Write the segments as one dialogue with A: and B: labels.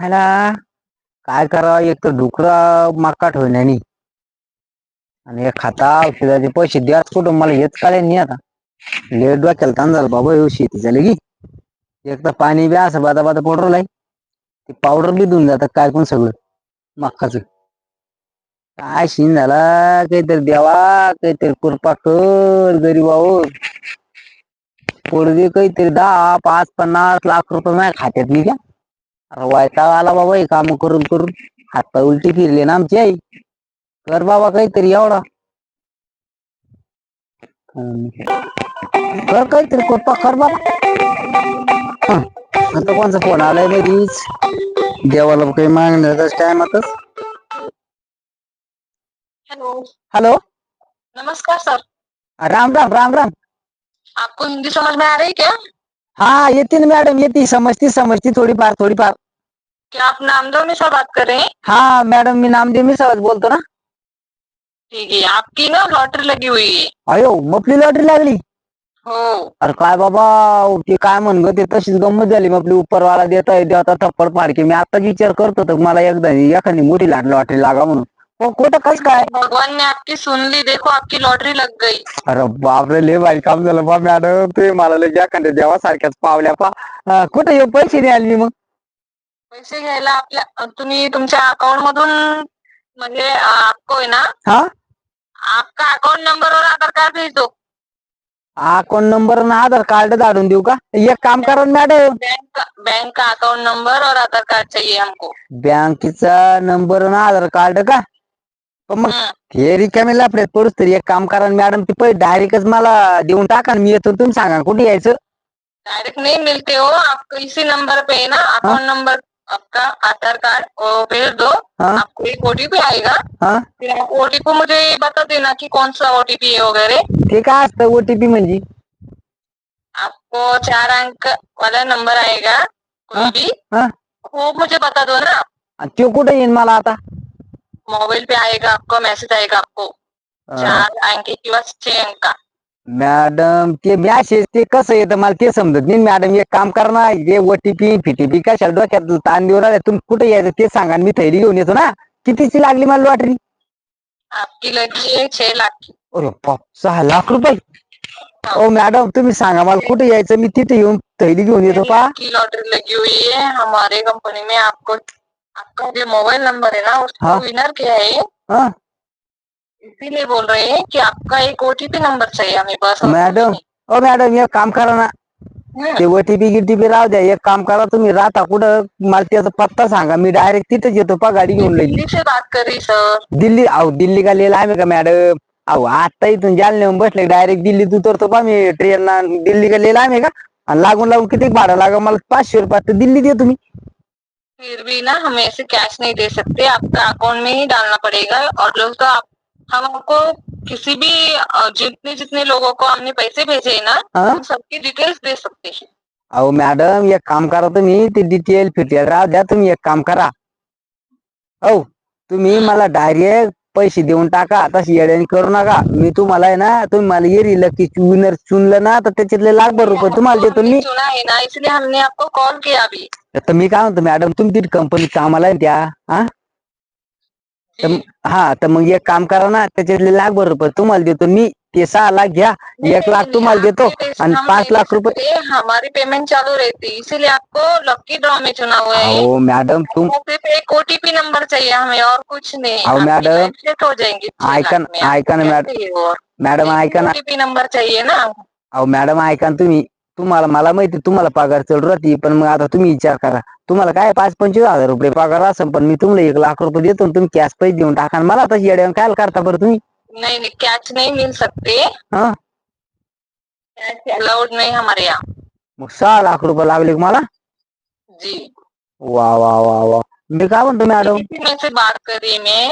A: ह्याला काय करावं एक तर डुकरा माका ठेवण्यानी आणि हे खाता औषधाचे पैसे द्याच कुठं मला हेच काय नाही आता. लेट डोक्याला ताण झालं बाबा येऊ शेती झाली की. एक तर पाणी बी असं बादा बादा पावडर आहे ते पावडर बी धुवून जातात काय पण सगळं मक्काच काय सीन झाला काहीतरी देवा काहीतरी कृपा कर गरीबावर पोरगी काहीतरी दहा पाच पन्नास लाख रुपये माझ्या खात्यात निघ्या. अरे वैताग आला बाबा हे काम करून करून. हातपाय उलटी फिरले ना आमची आई. कर बाबा काहीतरी एवढा. कर काहीतरी कृपा कर बाबा. हं. आता कोणचा फोन आलाय मधीच देवाला काही मागण्याचाच टायमातच
B: हेलो.
A: हॅलो.
B: नमस्कार सर.
A: राम राम राम राम.
B: आपको हिंदी समझ में आ रही क्या
A: हा येते ना मॅडम येते. समजती समजती थोडीफार थोडीफार.
B: क्या आप नामदेव में से बात कर रहे हैं?
A: हा मॅडम मी नामदेव मी सहज बोलतो ना।
B: ठीक है आपकी ना लॉटरी लगी हुई है।
A: अयो मपली लॉटरी लागली?
B: हो।
A: अरे काय बाबा ते काय म्हण ग ते तशीच गंमत झाली. मग आपली उपरवाला देता येते आता थप्पड फाडके. मी आताच विचार करतो तर मला एकदा एखादी मोठी लाट लॉटरी लागा म्हणून. हो कुठं कस काय?
B: भगवान ने आपकी सुन ली देखो आपकी लॉटरी लग गई.
A: अरे बापरे लय भारी काम झालं बा मॅडम तुम्ही मला लय एखाद्या देवा सारख्याच पावल्या पा. अं, कुठं येऊ? पैसे नाही आले मग.
B: पैसे घ्यायला आपल्या तुम्ही तुमच्या अकाउंट मधून म्हणजे आपको है ना?
A: हा?
B: आपका अकाउंट नंबर और आधार कार्ड भेज दो
A: अकाउंट नंबर आणि आधार कार्ड धाडून देऊ का? एक काम करा ना मॅडम
B: बैंक का बैंक का अकाउंट नंबर और आधार कार्ड चाहिए हमको.
A: बँकेचा नंबर आणि आधार कार्ड का? पण मग
B: हम्म,
A: हे रिकामे लापड्यात पडूस तरी एक काम करा मॅडम ते पैसे डायरेक्टच मला देऊन टाका ना मी येतो तुम्ही सांगा ना कुठे यायचं.
B: डायरेक्ट नहीं मिलते हो. आपको इसी नंबर पे है ना अकाउंट नंबर आपका आधार कार्ड वो भेज दो।
A: हाँ।
B: आपको एक ओटीपी आएगा।
A: हा।
B: फिर आप ओटीपी मुझे बता देना कि कौन सा ओटीपी है वगैरह।
A: ते काय असतं ओटीपी म्हणजे
B: आपको चार अंक वाला नंबर आएगा कोई
A: हाँ,
B: भी
A: हा।
B: वो मुझे बता दो ना।
A: आणि तो कुठे येईन मला आता?
B: मोबाइल पे आएगा आपको मैसेज आएगा आपको।
A: अं,
B: चार अंक किंवा छह अंक का।
A: मॅडम ते मॅसेज ते कसं येतं मला ते समजत नाही. मॅडम एक काम करा ना हे ओटीपी फिटीपी कशाला डोक्यात ताण देऊ राहिले तुम्ही कुठे यायचं ते सांगा आणि मी थैली घेऊन येतो ना. कितीची लागली मला लॉटरी
B: आपकी लगी है छह लाख. की
A: अरे बाप सहा लाख रुपये. ओ मॅडम तुम्ही सांगा मला कुठे यायचं मी तिथे येऊन थैली घेऊन येतो पा.
B: की लॉटरी लगी हुई है हमारे कंपनी में आपको आपका जो मोबाइल नंबर है ना उसको
A: हाँ।
B: विनर किया है?
A: हा.
B: इसीलिए बोल रहे हैं कि आपका एक ओटीपी नंबर चाहिए हमें बस। कुछ
A: मॅडम ओ मॅडम एक काम करा ना। ते ओटीपी गिटीपी राहू द्या एक काम करा तुम्ही राहता कुठं मला त्याचा पत्ता सांगा। मी डायरेक्ट तिथेच येतो पा गाडी घेऊन लई
B: दिल्ली से बात कर रही सर।
A: दिल्ली अहो दिल्ली का लिहिला आम्ही का मॅडम। अहो आता इथून जालन्याहून बसले डायरेक्ट दिल्लीत उतरतो पा मी ट्रेन दिल्ली का लिहिला आम्ही का आणि लागून लागून किती भाडं लागा मला पाचशे रुपयात तर दिल्लीत येतो तुम्ही।
B: फिर भी ना हम ऐसे कैश नहीं दे सकते। आपका अकाउंट में ही डालना पड़ेगा और लोग तो आप हम आपको किसी भी जितने जितने लोगों को हमने पैसे भेजे हैं ना
A: हा?
B: उन सबकी डिटेल्स दे सकते हैं।
A: अहो मॅडम एक काम करा तुम्ही ते डिटेल फिटेल राहू द्या तुम्ही एक काम करा। हो तुम्ही मला डायरेक्ट पैसे देऊन टाका तशी येड्याने करू नका मी तुम्हाला आहे ना तुम्ही मला येरी लकी विनर चुनलं ना तर त्याच्यातले लाखभर रुपये तुम्हाला देतो मी
B: सुना है ना इसलिए हमने आपको कॉल किया अभी
A: तर मी काय म्हणतो मॅडम तुम्ही तिथे कंपनीत कामाला आहे ना त्या हा? तर हा तर मग एक काम करा ना त्याच्यातले लाखभर रुपये तुम्हाला देतो. मी ते सहा लाख घ्या एक लाख तुम्हाला देतो आणि पाच लाख रुपये
B: हमारी पेमेंट चालू रहती है इसीलिए आपको लकी ड्रॉ में चुना हुआ है।
A: अहो मॅडम तुम
B: सिर्फ एक ओटीपी नंबर चाहिए हमें और कुछ नहीं।
A: आओ, मैडम।
B: सेट हो जाएंगी
A: ऐका ना-। ऐका ना, मैडम। मॅडम ऐका ना।
B: ओटीपी नंबर चाहिए ना।
A: अहो मॅडम ऐका ना तुम्ही। तुम्हाला मला माहिती तुम्हाला पगार चढ राहते पण मग आता तुम्ही विचार करा. तुम्हाला काय पाच पंचवीस हज़ार रुपये पगार असेल पण मी तुम्हाला एक लाख रुपये देतो आणि तुम्ही कॅश पैसे देऊन टाका आणि मला तशी येड्यावर काय करता बरं तुम्ही.
B: नहीं नहीं कैश नहीं मिल सकते
A: हा?
B: कैश अलाउड नहीं हमारे यहाँ.
A: मग सहा लाख रुपये लागले का मला?
B: जी.
A: वा वा वा वा. मी काय म्हणतो मॅडम
B: में से बात करी मैं?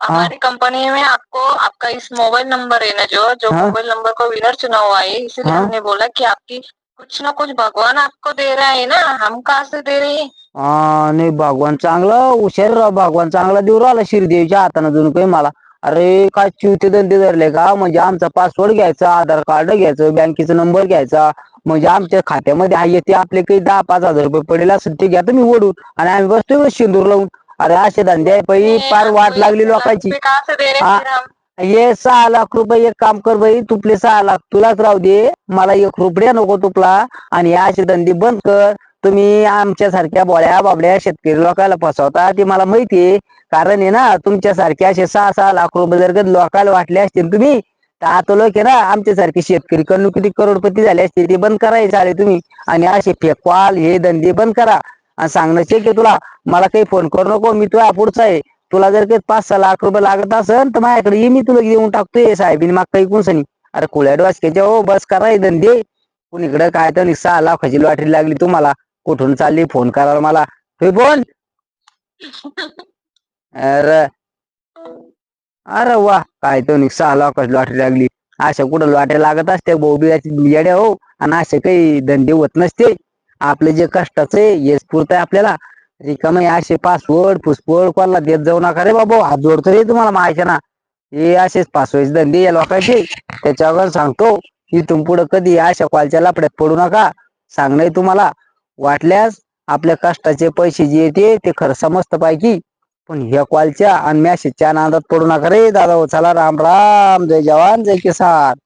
B: हमारी कंपनी में आपको आपका इस मोबाइल नंबर है ना जो जो
A: हाँ।
B: मोबाइल नंबर को विनर चुना हुआ है इसीलिए
A: हाँ।
B: हमने बोला कि आपकी कुछ ना कुछ भगवान आपको दे रहा है ना हम कहाँ से दे रहे हैं?
A: हा नाही भगवान चांगला हुशार राव भगवान चांगला देऊ राहिला श्रीदेवीच्या हाताने जणू काही मला. अरे काय चिवते धंदे धरले का? म्हणजे आमचा पासवर्ड घ्यायचा आधार कार्ड घ्यायचं बँकेचा नंबर घ्यायचा. म्हणजे आमच्या खात्यामध्ये आहे ते आपले काही दहा पाच हजार रुपये पडेल असेल ते घ्या तुम्ही ओढून. आणि आम्ही बसतोय बस शेंदूर लावून अरे असे धंदे आहे
B: ये
A: पार वाट लागली लोकांची.
B: रुपए कहाँ से दे रहे
A: हाँ।
B: फिर हम?
A: ये सहा लाख रुपये एक काम कर बाई तुपले सहा लाख तुलाच राहू दे. मला एक रुपया नको तुपला आणि हे असे धंदे बंद कर. तुम्ही आमच्या सारख्या बोळ्या बाबड्या शेतकरी लोकांना फसवता. ते मला माहितीये कारण आहे ना तुमच्या सारखे असे सहा सहा लाख रुपये जर का लोकांना वाटले असतील तुम्ही तर आता लोक आहे ना आमच्या सारखे शेतकरी कडून किती करोडपती झाले असते ते बंद करायचे आले तुम्ही. आणि असे फेकवाल हे धंदे बंद करा. आणि सांगणं शक्य तुला मला काही फोन करू नको मी तुला पुढचा आहे. तुला जर काही पाच सहा लाख रुपये लागत असेल तर माझ्याकडे ये मी तुला देऊन टाकतोय साहेबीन मग काही कोण अरे कुळ्या डोसक्याच्या हो बस करा हे धंदे. कुणीकडे काय तर सहा लाखाची लॉटरी लागली तुम्हाला. कुठून चालली? फोन करायला मला. हे फोन अरे. अरे वा काय तर सहा लाखाची लॉटरी लागली. अशा कुठं लॉटरी लागत असते भाऊ येड्या हो. आणि असे काही धंदे होत नसते. आपले जे कष्टाचं आहे हेच पुरत आहे आपल्याला. रिकामे असे पासवर्ड फुसवर्ड कोणाला देत जाऊ नका रे बाबा. हात जोडतो रे तुम्हाला माहिती ना. हे असेच पासवर्ड धंदे या लोकांचे. त्याच्यावर सांगतो इथून पुढे कधी अशा कॉलच्या लपड्यात पडू नका. सांगणे तुम्हाला. वाटल्यास आपल्या कष्टाचे पैसे जे येते ते खरं समजतं पाहिजे पण ह्या कॉलच्या आणि मॅसेजच्या नादात पडू नका रे दादा हो. चला राम राम. जय जवान जय किसान.